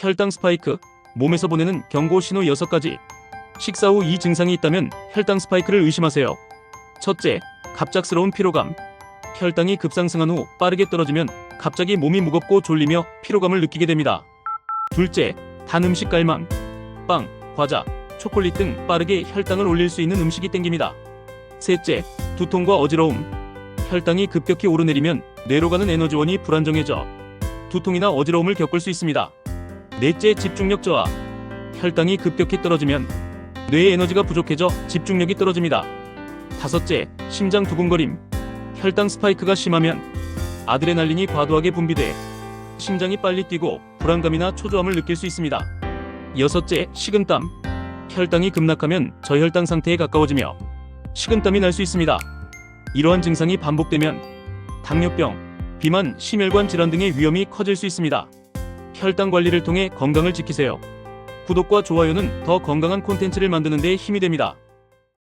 혈당 스파이크, 몸에서 보내는 경고 신호 6가지. 식사 후 이 증상이 있다면 혈당 스파이크를 의심하세요. 첫째, 갑작스러운 피로감. 혈당이 급상승한 후 빠르게 떨어지면 갑자기 몸이 무겁고 졸리며 피로감을 느끼게 됩니다. 둘째, 단 음식 갈망. 빵, 과자, 초콜릿 등 빠르게 혈당을 올릴 수 있는 음식이 땡깁니다. 셋째, 두통과 어지러움. 혈당이 급격히 오르내리면 뇌로 가는 에너지원이 불안정해져 두통이나 어지러움을 겪을 수 있습니다. 넷째, 집중력 저하. 혈당이 급격히 떨어지면 뇌의 에너지가 부족해져 집중력이 떨어집니다. 다섯째, 심장 두근거림. 혈당 스파이크가 심하면 아드레날린이 과도하게 분비돼 심장이 빨리 뛰고 불안감이나 초조함을 느낄 수 있습니다. 여섯째, 식은땀. 혈당이 급락하면 저혈당 상태에 가까워지며 식은땀이 날 수 있습니다. 이러한 증상이 반복되면 당뇨병, 비만, 심혈관 질환 등의 위험이 커질 수 있습니다. 혈당 관리를 통해 건강을 지키세요. 구독과 좋아요는 더 건강한 콘텐츠를 만드는 데 힘이 됩니다.